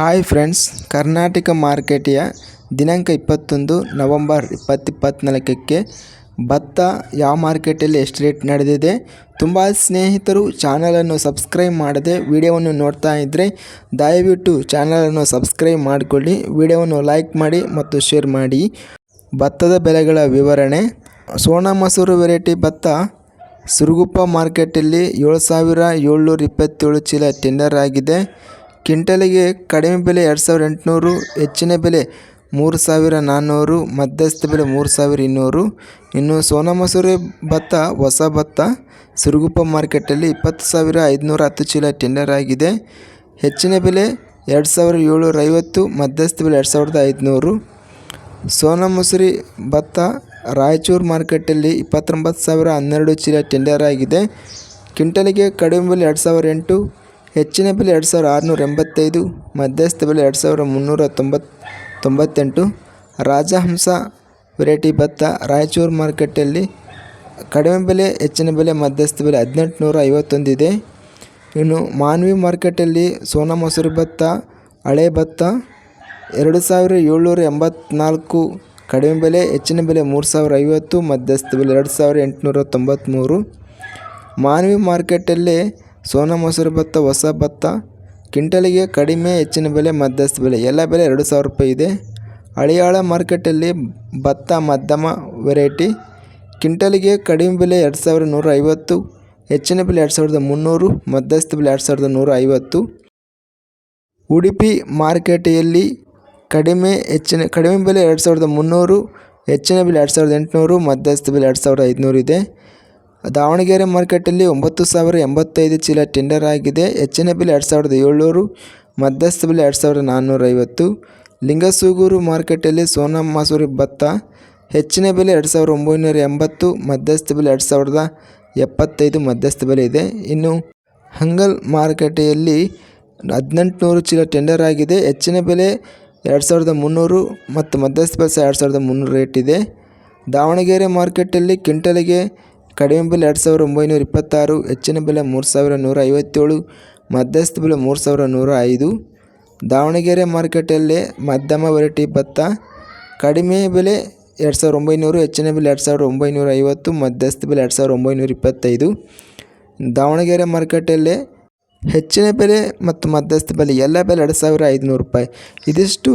Hi friends Karnataka ಮಾರ್ಕೆಟಿಯ ದಿನಾಂಕ ಇಪ್ಪತ್ತೊಂದು November ಇಪ್ಪತ್ತಿಪ್ಪತ್ತ್ನಾಲ್ಕಕ್ಕೆ ಭತ್ತ ಯಾವ ಮಾರ್ಕೆಟಲ್ಲಿ ಎಷ್ಟು ರೇಟ್ ನಡೆದಿದೆ? ತುಂಬ ಸ್ನೇಹಿತರು ಚಾನಲನ್ನು ಸಬ್ಸ್ಕ್ರೈಬ್ ಮಾಡದೆ ವಿಡಿಯೋವನ್ನು ನೋಡ್ತಾ ಇದ್ದರೆ ದಯವಿಟ್ಟು ಚಾನಲನ್ನು ಸಬ್ಸ್ಕ್ರೈಬ್ ಮಾಡಿಕೊಳ್ಳಿ, ವಿಡಿಯೋವನ್ನು ಲೈಕ್ ಮಾಡಿ ಮತ್ತು ಶೇರ್ ಮಾಡಿ. ಭತ್ತದ ಬೆಲೆಗಳ ವಿವರಣೆ ಸೋನಾ ಮಸೂರು ವೆರೈಟಿ ಭತ್ತ, ಸುರುಗುಪ್ಪ ಮಾರ್ಕೆಟಲ್ಲಿ ಏಳು ಸಾವಿರ ಏಳ್ನೂರ ಇಪ್ಪತ್ತೇಳು ಚೀಲ ಟೆಂಡರ್ ಆಗಿದೆ. ಕ್ವಿಂಟಲಿಗೆ ಕಡಿಮೆ ಬೆಲೆ ಎರಡು ಸಾವಿರದ ಎಂಟುನೂರು, ಹೆಚ್ಚಿನ ಬೆಲೆ ಮೂರು ಸಾವಿರ ನಾನ್ನೂರು ಮಧ್ಯಸ್ಥ ಬೆಲೆ ಮೂರು ಸಾವಿರ ಇನ್ನೂರು. ಇನ್ನು ಸೋನಾ ಮಸೂರಿ ಭತ್ತ, ಹೊಸ ಭತ್ತ, ಸಿರುಗುಪ್ಪ ಮಾರ್ಕೆಟಲ್ಲಿ ಇಪ್ಪತ್ತು ಸಾವಿರ ಐದುನೂರ ಹತ್ತು ಚೀಲ ಟೆಂಡರ್ ಆಗಿದೆ. ಹೆಚ್ಚಿನ ಬೆಲೆ ಎರಡು ಸಾವಿರದ ಏಳ್ನೂರ ಐವತ್ತು, ಮಧ್ಯಸ್ಥ ಬೆಲೆ ಎರಡು ಸಾವಿರದ ಐದುನೂರು. ಸೋನಾ ಮಸೂರಿ ಭತ್ತ, ರಾಯಚೂರು ಮಾರ್ಕೆಟಲ್ಲಿ ಇಪ್ಪತ್ತೊಂಬತ್ತು ಸಾವಿರ ಹನ್ನೆರಡು ಚೀಲ ಟೆಂಡರ್ ಆಗಿದೆ. ಕ್ವಿಂಟಲಿಗೆ ಕಡಿಮೆ ಬೆಲೆ ಎರಡು ಸಾವಿರ ಎಂಟು ಹೆಚ್ಚಿನ ಬೆಲೆ ಎರಡು ಸಾವಿರ ಆರುನೂರ ಎಂಬತ್ತೈದು, ಮಧ್ಯಸ್ಥ ಬೆಲೆ ಎರಡು ಸಾವಿರ ಮುನ್ನೂರ ತೊಂಬತ್ತು ತೊಂಬತ್ತೆಂಟು ರಾಜಹಂಸ ವೆರೈಟಿ ಭತ್ತ ರಾಯಚೂರು ಮಾರ್ಕೆಟಲ್ಲಿ ಕಡಿಮೆ ಬೆಲೆ, ಹೆಚ್ಚಿನ ಬೆಲೆ, ಮಧ್ಯಸ್ಥ ಬೆಲೆ ಹದಿನೆಂಟುನೂರ ಐವತ್ತೊಂದಿದೆ ಇನ್ನು ಮಾನ್ವಿ ಮಾರ್ಕೆಟಲ್ಲಿ ಸೋನಾ ಮಸೂರಿ ಭತ್ತ, ಹಳೆ ಭತ್ತ ಎರಡು ಸಾವಿರ ಏಳ್ನೂರ ಎಂಬತ್ನಾಲ್ಕು, ಕಡಿಮೆ ಬೆಲೆ, ಹೆಚ್ಚಿನ ಬೆಲೆ ಮೂರು ಸಾವಿರ ಐವತ್ತು, ಮಧ್ಯಸ್ಥ ಬೆಲೆ ಎರಡು ಸಾವಿರ ಎಂಟುನೂರ ತೊಂಬತ್ತ್ಮೂರು. ಮಾನ್ವಿ ಮಾರ್ಕೆಟಲ್ಲಿ ಸೋನಾ ಮಸೂರಿ ಭತ್ತ, ಹೊಸ ಭತ್ತ ಕ್ವಿಂಟಲಿಗೆ ಕಡಿಮೆ, ಹೆಚ್ಚಿನ ಬೆಲೆ, ಮಧ್ಯಸ್ಥ ಬೆಲೆ. ಎಲ್ಲ ಬೆಲೆ ಎರಡು ಸಾವಿರ ರೂಪಾಯಿ ಇದೆ. ಹಳಿಯಾಳ ಮಾರ್ಕೆಟಲ್ಲಿ ಭತ್ತ ಮಧ್ಯಮ ವೆರೈಟಿ. ಕಿಂಟಲಿಗೆ ಕಡಿಮೆ ಬೆಲೆ ಎರಡು ಸಾವಿರದ ನೂರ ಐವತ್ತು ಹೆಚ್ಚಿನ ಬೆಲೆ ಎರಡು ಸಾವಿರದ ಮುನ್ನೂರು, ಮಧ್ಯಸ್ಥ ಬೆಲೆ ಎರಡು ಸಾವಿರದ ನೂರ ಐವತ್ತು ಉಡುಪಿ ಮಾರ್ಕೆಟೆಯಲ್ಲಿ ಕಡಿಮೆ, ಹೆಚ್ಚಿನ, ಕಡಿಮೆ ಬೆಲೆ ಎರಡು ಸಾವಿರದ ಮುನ್ನೂರು, ಹೆಚ್ಚಿನ ಬೆಲೆ ಎರಡು ಸಾವಿರದ ಎಂಟುನೂರು, ಮಧ್ಯಸ್ಥ ಬೆಲೆ ಎರಡು ಸಾವಿರದ ಐದುನೂರು ಇದೆ. ದಾವಣಗೆರೆ ಮಾರ್ಕೆಟಲ್ಲಿ ಒಂಬತ್ತು ಸಾವಿರ ಎಂಬತ್ತೈದು ಚೀಲ ಟೆಂಡರ್ ಆಗಿದೆ. ಹೆಚ್ಚಿನ ಬೆಲೆ ಎರಡು ಸಾವಿರದ ಏಳ್ನೂರು, ಮಧ್ಯಸ್ಥ ಬೆಲೆ ಎರಡು ಸಾವಿರದ ನಾನ್ನೂರೈವತ್ತು ಲಿಂಗಸೂಗೂರು ಮಾರ್ಕೆಟಲ್ಲಿ ಸೋನಾ ಮಸೂರಿ ಭತ್ತ, ಹೆಚ್ಚಿನ ಬೆಲೆ ಎರಡು ಸಾವಿರದ ಒಂಬೈನೂರ ಎಂಬತ್ತು, ಮಧ್ಯಸ್ಥ ಬೆಲೆ ಎರಡು ಸಾವಿರದ ಎಪ್ಪತ್ತೈದು, ಮಧ್ಯಸ್ಥ ಬೆಲೆ ಇದೆ. ಇನ್ನು ಹಂಗಲ್ ಮಾರುಕಟ್ಟೆಯಲ್ಲಿ ಹದಿನೆಂಟುನೂರು ಚೀಲ ಟೆಂಡರ್ ಆಗಿದೆ. ಹೆಚ್ಚಿನ ಬೆಲೆ ಎರಡು ಸಾವಿರದ ಮುನ್ನೂರು ಮತ್ತು ಮಧ್ಯಸ್ಥ ಬೆಲೆ ಎರಡು ಸಾವಿರದ ಮುನ್ನೂರು ರೇಟ್ ಇದೆ. ದಾವಣಗೆರೆ ಮಾರ್ಕೆಟಲ್ಲಿ ಕ್ವಿಂಟಲಿಗೆ ಕಡಿಮೆ ಬೆಲೆ ಎರಡು ಸಾವಿರದ ಒಂಬೈನೂರ ಇಪ್ಪತ್ತಾರು, ಹೆಚ್ಚಿನ ಬೆಲೆ ಮೂರು ಸಾವಿರ ನೂರ ಐವತ್ತೇಳು ಮಧ್ಯಸ್ಥ ಬೆಲೆ ಮೂರು ಸಾವಿರ ನೂರ ಐದು ದಾವಣಗೆರೆ ಮಾರ್ಕೆಟಲ್ಲೇ ಮಧ್ಯಮ ವೆರೈಟಿ ಭತ್ತ, ಕಡಿಮೆ ಬೆಲೆ ಎರಡು ಸಾವಿರದ ಒಂಬೈನೂರು, ಹೆಚ್ಚಿನ ಬೆಲೆ ಎರಡು ಸಾವಿರದ ಒಂಬೈನೂರ ಐವತ್ತು ಮಧ್ಯಸ್ಥ ಬೆಲೆ ಎರಡು ಸಾವಿರದ ಒಂಬೈನೂರ ಇಪ್ಪತ್ತೈದು. ದಾವಣಗೆರೆ ಮಾರ್ಕೆಟಲ್ಲೇ ಹೆಚ್ಚಿನ ಬೆಲೆ ಮತ್ತು ಮಧ್ಯಸ್ಥ ಬೆಲೆ ಎಲ್ಲ ಬೆಲೆ ಎರಡು ಸಾವಿರ ಐದುನೂರು ರೂಪಾಯಿ. ಇದಿಷ್ಟು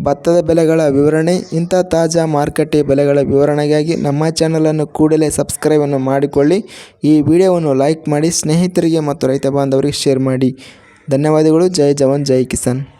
ಭತ್ತದ ಬೆಲೆಗಳ ವಿವರಣೆ, ಇಂಥ ತಾಜಾ ಮಾರುಕಟ್ಟೆ ಬೆಲೆಗಳ ವಿವರಣೆಗಾಗಿ ನಮ್ಮ ಚಾನಲನ್ನು ಕೂಡಲೇ ಸಬ್ಸ್ಕ್ರೈಬನ್ನು ಮಾಡಿಕೊಳ್ಳಿ. ಈ ವಿಡಿಯೋವನ್ನು ಲೈಕ್ ಮಾಡಿ, ಸ್ನೇಹಿತರಿಗೆ ಮತ್ತು ರೈತ ಬಾಂಧವರಿಗೆ ಶೇರ್ ಮಾಡಿ. ಧನ್ಯವಾದಗಳು. ಜೈ ಜವಾನ್, ಜೈ ಕಿಸಾನ್.